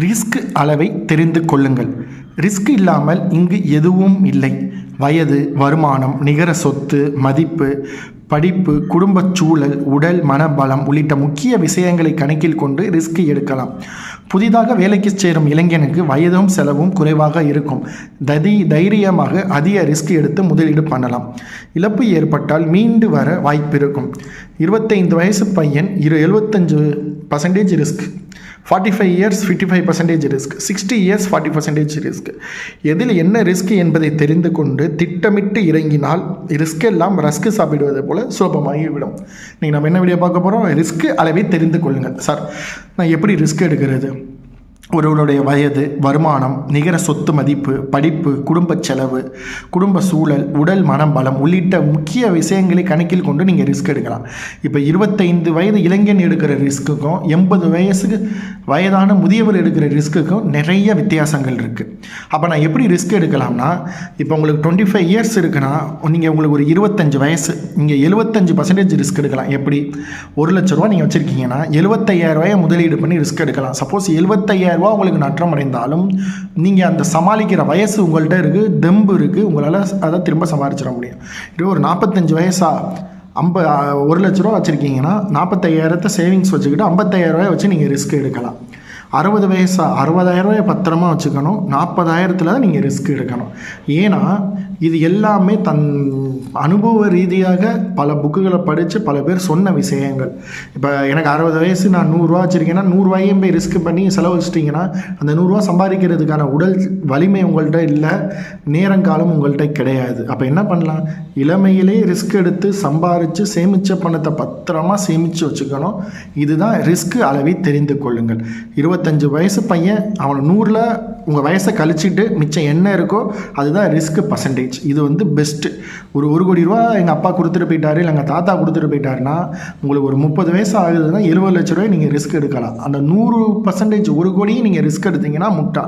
Risk அளவை தெரிந்து கொள்ளுங்கள். ரிஸ்க் இல்லாமல் இங்கு எதுவும் இல்லை. வயது வருமானம் நிகர சொத்து மதிப்பு படிப்பு குடும்பச் சூழல் உடல் மனபலம் உள்ளிட்ட முக்கிய விஷயங்களை கணக்கில் கொண்டு ரிஸ்க் எடுக்கலாம். புதிதாக வேலைக்கு சேரும் இளைஞனுக்கு வயதும் செலவும் குறைவாக இருக்கும். ததி தைரியமாக அதிக ரிஸ்க் எடுத்து முதலீடு பண்ணலாம். இழப்பு ஏற்பட்டால் மீண்டு வர வாய்ப்பு இருக்கும் இருபத்தைந்து வயசு பையன் இரு எழுபத்தஞ்சு percentage risk forty five years fifty five percentage risk sixty years forty percentage risk எதில் என்ன ரிஸ்க் என்பதை தெரிந்து கொண்டு திட்டமிட்டு இறங்கினால் ரிஸ்க் எல்லாம் ரஸ்க் சாப்பிடுவது போல் சுலபமாகிவிடும். நீங்கள் நம்ம என்ன வீடியோ பார்க்க போகிறோம் ரிஸ்க் அளவை தெரிந்து கொள்ளுங்கள். சார் நான் எப்படி ரிஸ்க் எடுக்கிறது? ஒருவருடைய வயது வருமானம் நிகர சொத்து மதிப்பு படிப்பு குடும்ப செலவு குடும்ப சூழல் உடல் மனம் பலம் உள்ளிட்ட முக்கிய விஷயங்களை கணக்கில் கொண்டு நீங்கள் ரிஸ்க் எடுக்கலாம். இப்போ இருபத்தைந்து வயது இளைஞன் எடுக்கிற ரிஸ்க்குக்கும் எண்பது வயசுக்கு வயதான முதியவர் எடுக்கிற ரிஸ்க்குக்கும் நிறைய வித்தியாசங்கள் இருக்குது அப்போ நான் எப்படி ரிஸ்க் எடுக்கலாம்னா இப்போ உங்களுக்கு டுவெண்ட்டி ஃபைவ் இயர்ஸ் இருக்குன்னா நீங்கள் உங்களுக்கு ஒரு இருபத்தஞ்சு வயசு நீங்கள் எழுபத்தஞ்சு பர்சன்டேஜ் ரிஸ்க் எடுக்கலாம். எப்படி? ஒரு லட்ச ரூபா நீங்கள் வச்சுருக்கீங்கன்னா எழுபத்தையாயிரம் ரூபாயை முதலீடு பண்ணி ரிஸ்க் எடுக்கலாம். சப்போஸ் எழுபத்தையாயிரம் ரூபா உங்களுக்கு நட்டம் அடைந்தாலும் நீங்கள் அந்த சமாளிக்கிற வயசு உங்கள்கிட்ட இருக்குது தெம்பு இருக்குது உங்களால் அதை திரும்ப சமாளிச்சிட முடியும். இது ஒரு நாற்பத்தஞ்சு வயசா ஐம்ப ஒரு லட்ச ரூபா வச்சுருக்கீங்கன்னா நாற்பத்தையாயிரத்தை சேவிங்ஸ் வச்சுக்கிட்டு ஐம்பத்தாயிரம் ரூபாய் வச்சு நீங்கள் ரிஸ்க் எடுக்கலாம். அறுபது வயசா அறுபதாயிரம் பத்திரமா வச்சுக்கணும் நாற்பதாயிரத்தில் தான் நீங்கள் ரிஸ்க் எடுக்கணும். ஏன்னா இது எல்லாமே தன் அனுபவ ரீதியாக பல புக்குகளை படித்து பல பேர் சொன்ன விஷயங்கள். இப்போ எனக்கு அறுபது வயசு நான் நூறுரூவா வச்சுருக்கேன்னா நூறுரூவாயும் போய் ரிஸ்க் பண்ணி செலவழிச்சிட்டிங்கன்னா அந்த நூறுரூவா சம்பாதிக்கிறதுக்கான உடல் வலிமை உங்கள்கிட்ட இல்லை நேரங்காலம் உங்கள்கிட்ட கிடையாது. அப்போ என்ன பண்ணலாம்? இளமையிலே ரிஸ்க் எடுத்து சம்பாரித்து சேமித்த பணத்தை பத்திரமா சேமித்து வச்சுக்கணும். இதுதான் ரிஸ்க் அளவை தெரிந்து கொள்ளுங்கள். இருபத்தஞ்சு வயசு பையன் அவன் நூறில் உங்கள் வயசை கழிச்சிட்டு மிச்சம் என்ன இருக்கோ அதுதான் ரிஸ்க் பர்சன்டேஜ் இது வந்து பெஸ்ட்டு ஒரு ஒரு கோடி ரூபா எங்கள் அப்பா கொடுத்துட்டு போயிட்டாரு இல்லை எங்கள் தாத்தா கொடுத்துட்டு போயிட்டாருன்னா உங்களுக்கு ஒரு முப்பது வயசு ஆகுதுன்னா இருபது லட்ச ரூபாய் நீங்கள் ரிஸ்க் எடுக்கலாம். அந்த நூறு பர்சன்டேஜ் ஒரு கோடியும் நீங்கள் ரிஸ்க் எடுத்தீங்கன்னா முட்டா.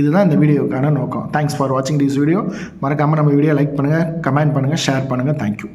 இதுதான் இந்த வீடியோக்கான நோக்கம். தேங்க்ஸ் ஃபார் வாட்சிங் திஸ் வீடியோ மறக்காமல் நம்ம வீடியோ லைக் பண்ணுங்கள் கமெண்ட் பண்ணுங்கள் ஷேர் பண்ணுங்கள் தேங்க்யூ